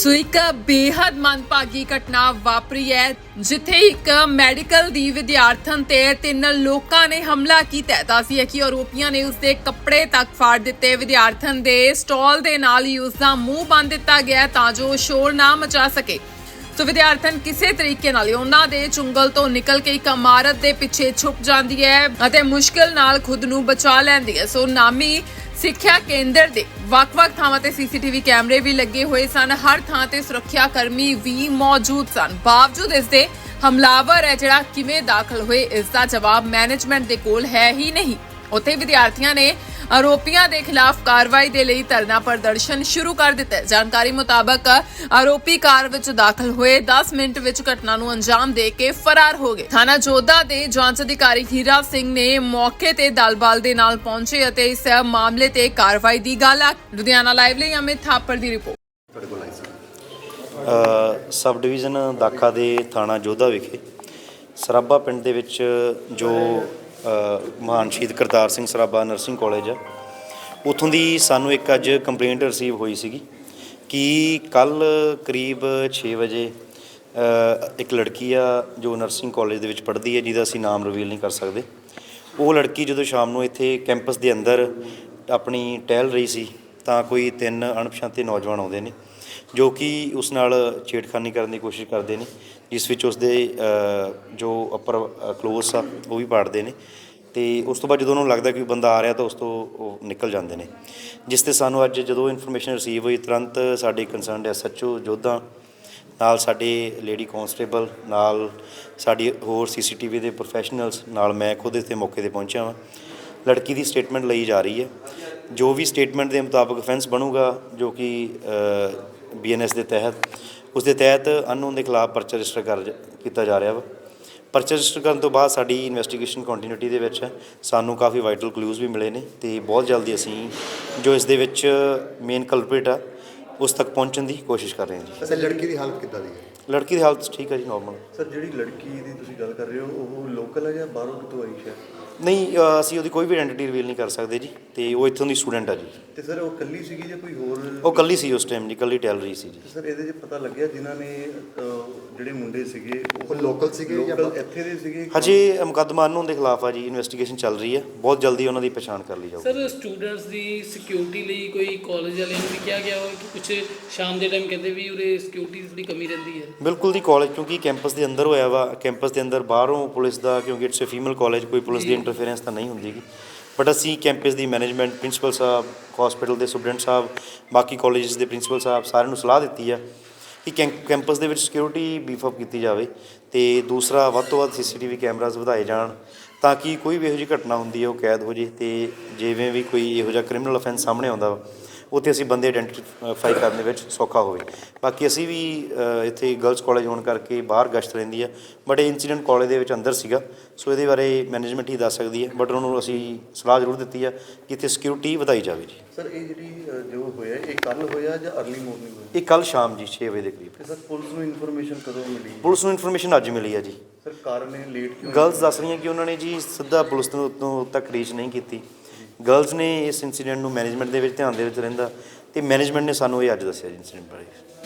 ਸੋ ਇੱਕ ਬੇहद ਮੰਦਭਾਗੀ ਘਟਨਾ ਵਾਪਰੀ ਹੈ, ਜਿੱਥੇ ਇੱਕ ਮੈਡੀਕਲ ਦੀ ਵਿਦਿਆਰਥਣ ਤੇ ਤਿੰਨ ਲੋਕਾਂ ਨੇ ਹਮਲਾ ਕੀਤਾ। ਤਾਂ ਹੈ ਕਿ ਆਰੋਪੀਆਂ ਨੇ ਉਸਦੇ ਕੱਪੜੇ ਤੱਕ ਫਾੜ ਦਿੱਤੇ। ਵਿਦਿਆਰਥਣ ਦੇ ਸਟਾਲ ਦੇ ਨਾਲ ਹੀ ਉਸਦਾ ਮੂੰਹ ਬੰਨ ਦਿੱਤਾ ਗਿਆ ਤਾਂ ਜੋ ਸ਼ੋਰ ਨਾ ਮਚਾ ਸਕੇ। ਸੋ ਵਿਦਿਆਰਥਣ ਕਿਸੇ ਤਰੀਕੇ ਨਾਲ ਉਹਨਾਂ ਦੇ ਚੁੰਗਲ ਤੋਂ ਨਿਕਲ ਕੇ ਇੱਕ ਇਮਾਰਤ ਦੇ ਪਿੱਛੇ ਛੁਪ ਜਾਂਦੀ ਹੈ ਅਤੇ ਮੁਸ਼ਕਲ ਨਾਲ ਖੁਦ ਨੂੰ ਬਚਾ ਲੈਂਦੀ ਹੈ। ਸੋ ਨਾਮੀ ਸਿੱਖਿਆ ਕੇਂਦਰ ਦੇ ਵੱਖ-ਵੱਖ ਥਾਵਾਂ ਤੇ ਸੀਸੀਟੀਵੀ ਕੈਮਰੇ ਵੀ ਲੱਗੇ ਹੋਏ ਸਨ। ਹਰ ਥਾਂ ਤੇ ਸੁਰੱਖਿਆ ਕਰਮੀ ਵੀ ਮੌਜੂਦ ਸਨ। ਬਾਵਜੂਦ ਇਸ ਦੇ ਹਮਲਾਵਰ ਹੈ ਜਿਹੜਾ ਕਿਵੇਂ ਦਾਖਲ ਹੋਏ, ਇਸ ਦਾ ਜਵਾਬ ਮੈਨੇਜਮੈਂਟ ਦੇ ਕੋਲ ਹੈ ਹੀ ਨਹੀਂ। ਉੱਥੇ ਵਿਦਿਆਰਥੀਆਂ ਨੇ ਆਰੋਪੀਆਂ ਦੇ ਖਿਲਾਫ ਕਾਰਵਾਈ ਦੇ ਲਈ ਧਰਨਾ ਪ੍ਰਦਰਸ਼ਨ ਸ਼ੁਰੂ ਕਰ ਦਿੱਤਾ ਜਾਣਕਾਰੀ ਮੁਤਾਬਕ ਆਰੋਪੀ ਕਾਰ ਵਿੱਚ ਦਾਖਲ ਹੋਏ 10 ਮਿੰਟ ਵਿੱਚ ਘਟਨਾ ਨੂੰ ਅੰਜਾਮ ਦੇ ਕੇ ਫਰਾਰ ਹੋ ਗਏ। ਥਾਣਾ ਜੋਧਾ ਦੇ ਜਾਂਚ ਅਧਿਕਾਰੀ ਹੀਰਾ ਸਿੰਘ ਨੇ ਮੌਕੇ ਤੇ ਦਲਬਲ ਦੇ ਨਾਲ ਪਹੁੰਚੇ ਅਤੇ ਇਸ ਮਾਮਲੇ ਤੇ ਕਾਰਵਾਈ ਦੀ ਗੱਲ ਲੁਧਿਆਣਾ ਲਾਈਵ ਲਈ ਅਮਿਤ ਥਾਪੜ ਦੀ ਰਿਪੋਰਟ। ਸਬ ਡਿਵੀਜ਼ਨ ਦਾਖਾ ਦੇ ਥਾਣਾ ਜੋਧਾ ਵਿਖੇ ਸਰਾਬਾ ਪਿੰਡ ਦੇ ਵਿੱਚ ਜੋ ਮਹਾਨ ਸ਼ਹੀਦ ਕਰਤਾਰ ਸਿੰਘ ਸਰਾਭਾ ਨਰਸਿੰਗ ਕਾਲਜ ਆ ਉਥੋਂ ਦੀ ਸਾਨੂੰ ਇੱਕ ਅੱਜ ਕੰਪਲੇਂਟ ਰਿਸੀਵ ਹੋਈ ਸੀਗੀ ਕਿ ਕੱਲ ਕਰੀਬ 6 ਵਜੇ ਇੱਕ ਲੜਕੀ ਆ ਜੋ ਨਰਸਿੰਗ ਕਾਲਜ ਦੇ ਵਿੱਚ ਪੜ੍ਹਦੀ ਹੈ, ਜਿਹਦਾ ਅਸੀਂ ਨਾਮ ਰਿਵੀਲ ਨਹੀਂ ਕਰ ਸਕਦੇ। ਉਹ ਲੜਕੀ ਜਦੋਂ ਸ਼ਾਮ ਨੂੰ ਇੱਥੇ ਕੈਂਪਸ ਦੇ ਅੰਦਰ ਆਪਣੀ ਟਹਿਲ ਰਹੀ ਸੀ, ਤਾਂ ਕੋਈ ਤਿੰਨ ਅਣਪਛਾਤੇ ਨੌਜਵਾਨ ਆਉਂਦੇ ਨੇ, ਜੋ ਕਿ ਉਸ ਨਾਲ ਛੇੜਖਾਨੀ ਕਰਨ ਦੀ ਕੋਸ਼ਿਸ਼ ਕਰਦੇ ਨੇ। ਜਿਸ ਵਿੱਚ ਉਸਦੇ ਜੋ ਅਪਰ ਕਲੋਸ ਆ, ਉਹ ਵੀ ਪਾੜਦੇ ਨੇ। ਤੇ ਉਸ ਤੋਂ ਬਾਅਦ ਜਦੋਂ ਉਹਨੂੰ ਲੱਗਦਾ ਕਿ ਬੰਦਾ ਆ ਰਿਹਾ ਤਾਂ ਉਸ ਤੋਂ ਉਹ ਨਿਕਲ ਜਾਂਦੇ ਨੇ। ਜਿਸ ਤੇ ਸਾਨੂੰ ਅੱਜ ਜਦੋਂ ਇਨਫੋਰਮੇਸ਼ਨ ਰਿਸੀਵ ਹੋਈ, ਤੁਰੰਤ ਸਾਡੇ ਕੰਸਰਨਡ ਐਸਐਚਓ ਜੋਧਾ ਨਾਲ ਸਾਡੇ ਲੇਡੀ ਕਨਸਟੇਬਲ ਨਾਲ ਸਾਡੀ ਹੋਰ ਸੀਸੀਟੀਵੀ ਦੇ ਪ੍ਰੋਫੈਸ਼ਨਲਸ ਨਾਲ ਮੈਂ ਖੁਦ ਇੱਥੇ ਮੌਕੇ ਤੇ ਪਹੁੰਚਿਆ ਹਾਂ ਲੜਕੀ ਦੀ ਸਟੇਟਮੈਂਟ ਲਈ ਜਾ ਰਹੀ ਹੈ। ਜੋ ਵੀ ਸਟੇਟਮੈਂਟ ਦੇ ਮੁਤਾਬਕ ਅਫੈਂਸ ਬਣੂਗਾ, ਜੋ ਕਿ ਬੀਐਨਐਸ ਦੇ ਤਹਿਤ ਉਸ ਦੇ ਤਹਿਤ ਅਨਨੋਨ ਦੇ ਖਿਲਾਫ ਪਰਚਾ ਰਜਿਸਟਰ ਕਰ ਕੀਤਾ ਜਾ ਰਿਹਾ ਵਾ। ਪਰਚਾ ਰਜਿਸਟਰ ਕਰਨ ਤੋਂ ਬਾਅਦ ਸਾਡੀ ਇਨਵੈਸਟੀਗੇਸ਼ਨ ਕੰਟੀਨਿਊਟੀ ਦੇ ਵਿੱਚ ਹੈ ਸਾਨੂੰ ਕਾਫੀ ਵਾਈਟਲ ਕਲੂਜ਼ ਵੀ ਮਿਲੇ ਨੇ ਤੇ ਬਹੁਤ ਜਲਦੀ ਅਸੀਂ ਜੋ ਇਸ ਦੇ ਵਿੱਚ ਮੇਨ ਕਲਪ੍ਰੇਟ ਆ ਉਸ ਤੱਕ ਪਹੁੰਚਣ ਦੀ ਕੋਸ਼ਿਸ਼ ਕਰ ਰਹੇ ਹਾਂ ਜੀ। ਸਰ ਲੜਕੀ ਦੀ ਹਾਲਤ ਕਿੱਦਾਂ ਦੀ ਹੈ? ਲੜਕੀ ਦੀ ਹਾਲਤ ਠੀਕ ਹੈ ਜੀ ਨਾਰਮਲ ਸਰ ਜਿਹੜੀ ਲੜਕੀ ਦੀ ਤੁਸੀਂ ਗੱਲ ਕਰ ਰਹੇ ਹੋ ਉਹ ਲੋਕਲ ਹੈ ਜਾਂ ਬਾਹਰੋਂ ਕਿਤੋਂ ਆਈ ਹੈ? ਨਹੀਂ ਅਸੀਂ ਉਹਦੀ ਕੋਈ ਵੀ ਆਇਡੈਂਟੀ ਰਿਵੀਲ ਨਹੀਂ ਕਰ ਸਕਦੇ ਜੀ ਤੇ ਉਹ ਇੱਥੋਂ ਦੀ ਸਟੂਡੈਂਟ ਆ ਜੀ। ਤੇ ਸਰ ਉਹ ਕੱਲੀ ਸੀਗੀ ਜਾਂ ਕੋਈ ਹੋਰ ਉਹ ਕੱਲੀ ਸੀ ਉਸ ਟਾਈਮ ਜੀ ਕੱਲੀ ਟੈਲ ਰਹੀ ਸੀ ਜੀ। ਸਰ ਇਹਦੇ 'ਚ ਪਤਾ ਲੱਗਿਆ ਜਿਨ੍ਹਾਂ ਨੇ ਅਹ, ਜਿਹੜੇ ਮੁੰਡੇ ਸੀਗੇ ਉਹ local ਸੀਗੇ ਜਾਂ? ਇੱਥੇ ਦੇ ਸੀਗੇ? ਹਜੇ ਮੁਕੱਦਮਾ ਅਨਨੋਨ ਦੇ ਖਿਲਾਫ ਆ ਜੀ ਇਨਵੈਸਟੀਗੇਸ਼ਨ ਚੱਲ ਰਹੀ ਹੈ ਬਹੁਤ ਜਲਦੀ ਉਹਨਾਂ ਦੀ ਪਛਾਣ ਕਰ ਲਈ ਜਾਊਗੀ। ਸਰ ਸਟੂਡੈਂਟਸ ਦੀ ਸਿਕਿਉਰਿਟੀ ਲਈ ਕੋਈ ਕਾਲਜ ਵਾਲਿਆਂ ਨੂੰ ਵੀ ਕਿਹਾ ਗਿਆ ਹੋਵੇ ਕਿ ਕੁਝ ਸ਼ਾਮ ਦੇ ਟਾਈਮ ਕਹਿੰਦੇ ਵੀ ਉਰੇ ਸਿਕਿਉਰਿਟੀ ਦੀ ਥੋੜੀ ਕਮੀ ਰਹਿੰਦੀ ਹੈ? ਬਿਲਕੁਲ ਦੀ ਕਾਲਜ ਕਿਉਂਕਿ ਕੈਂਪਸ ਦੇ ਅੰਦਰ ਹੋਇਆ ਵਾ ਕੈਂਪਸ ਦੇ ਅੰਦਰ ਬਾਹਰੋਂ ਪੁਲਿਸ ਦਾ ਕਿਉਂਕਿ ਇਟਸ ਅ ਫੀਮੇਲ ਕਾਲਜ ਕੋਈ ਪੁਲਿਸ ਦੀ ਇੰਟਰਫੇਰੈਂਸ ਤਾਂ ਨਹੀਂ ਹੁੰਦੀਗੀ ਬਟ ਅਸੀਂ ਕੈਂਪਸ ਦੀ ਮੈਨੇਜਮੈਂਟ ਪ੍ਰਿੰਸੀਪਲ ਸਾਹਿਬ ਹਸਪੀਟਲ ਦੇ ਸੁਪਰਡੈਂਟ ਸਾਹਿਬ, ਬਾਕੀ ਕਾਲਜਸ ਦੇ ਪ੍ਰਿੰਸੀਪਲ ਸਾਹਿਬ ਸਾਰਿਆਂ ਨੂੰ ਸਲਾਹ ਦਿੱਤੀ ਆ ਕਿ ਕੈਂ- ਕੈਂਪਸ ਦੇ ਵਿੱਚ ਸਿਕਿਉਰਿਟੀ ਬੀਫਅਪ ਕੀਤੀ ਜਾਵੇ ਤੇ ਦੂਸਰਾ ਵੱਧ ਤੋਂ ਵੱਧ ਸੀਸੀਟੀਵੀ ਕੈਮਰਾਜ਼ ਵਧਾਏ ਜਾਣ ਤਾਂ ਕਿ ਕੋਈ ਵੀ ਇਹੋ ਜਿਹੀ ਘਟਨਾ ਹੁੰਦੀ ਹੈ ਉਹ ਕੈਦ ਹੋ ਜੇ ਤੇ ਜਿਵੇਂ ਵੀ ਕੋਈ ਇਹੋ ਜਿਹਾ ਕ੍ਰਿਮੀਨਲ ਅਫੈਂਸ ਸਾਹਮਣੇ ਆਉਂਦਾ ਵਾ ਉੱਥੇ ਅਸੀਂ ਬੰਦੇ ਆਇਡੈਂਟੀਫਾਈ ਕਰਨ ਦੇ ਵਿੱਚ ਸੌਖਾ ਹੋਵੇ। ਬਾਕੀ ਅਸੀਂ ਵੀ ਇੱਥੇ ਗਰਲਸ ਕਾਲਜ ਹੋਣ ਕਰਕੇ ਬਾਹਰ ਗਸ਼ਤ ਰਹਿੰਦੀ ਆ ਬਟ ਇਹ ਇਨਸੀਡੈਂਟ ਕਾਲਜ ਦੇ ਵਿੱਚ ਅੰਦਰ ਸੀਗਾ ਸੋ ਇਹਦੇ ਬਾਰੇ ਮੈਨੇਜਮੈਂਟ ਹੀ ਦੱਸ ਸਕਦੀ ਹੈ ਬਟ ਉਹਨਾਂ ਨੂੰ ਅਸੀਂ ਸਲਾਹ ਜ਼ਰੂਰ ਦਿੱਤੀ ਆ ਕਿ ਇੱਥੇ ਸਿਕਿਉਰਿਟੀ ਵਧਾਈ ਜਾਵੇ ਜੀ। ਸਰ ਇਹ ਜਿਹੜੀ ਜੋ ਹੋਇਆ ਇਹ ਕੱਲ ਹੋਇਆ ਜਾਂ ਅਰਲੀ ਮਾਰਨਿੰਗ ਹੋਇਆ? ਇਹ ਕੱਲ ਸ਼ਾਮ ਜੀ 6 ਵਜੇ ਦੇ ਕਰੀਬ। ਸਰ ਪੁਲਿਸ ਨੂੰ ਇਨਫੋਰਮੇਸ਼ਨ ਕਦੋਂ ਮਿਲੀ? ਪੁਲਿਸ ਨੂੰ ਇਨਫੋਰਮੇਸ਼ਨ ਅੱਜ ਮਿਲੀ ਆ ਜੀ। ਸਰ ਕਾਰਨ ਇਹ ਲੇਟ ਕਿਉਂ ਗਰਲਸ ਦੱਸ ਰਹੀਆਂ ਕਿ ਉਹਨਾਂ ਨੇ ਜੀ ਸਿੱਧਾ ਪੁਲਿਸ ਤੋਂ ਤੱਕ ਰੀਚ ਨਹੀਂ ਕੀਤੀ। ਗਰਲਸ ਨੇ ਇਸ ਇਨਸੀਡੈਂਟ ਨੂੰ ਮੈਨੇਜਮੈਂਟ ਦੇ ਵਿੱਚ ਧਿਆਨ ਦੇ ਵਿੱਚ ਰਹਿੰਦਾ ਤੇ ਮੈਨੇਜਮੈਂਟ ਨੇ ਸਾਨੂੰ ਇਹ ਅੱਜ ਦੱਸਿਆ ਜੀ ਇਨਸੀਡੈਂਟ ਬਾਰੇ।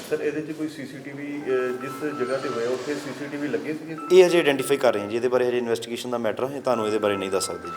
ਸਰ ਇਹਦੇ 'ਚ ਕੋਈ ਸੀਸੀਟੀਵੀ ਜਿਸ ਜਗ੍ਹਾ ਤੇ ਹੋਇਆ ਉੱਥੇ ਸੀਸੀਟੀਵੀ ਲੱਗੇ ਸੀਗੇ? ਇਹ ਅਜੇ ਆਇਡੈਂਟੀਫਾਈ ਕਰ ਰਹੇ ਹਾਂ ਜੀ ਇਹਦੇ ਬਾਰੇ ਹਜੇ ਇਨਵੈਸਟੀਗੇਸ਼ਨ ਦਾ ਮੈਟਰ ਹੈ ਤੁਹਾਨੂੰ ਇਹਦੇ ਬਾਰੇ ਨਹੀਂ ਦੱਸ ਸਕਦੇ। ਜੀ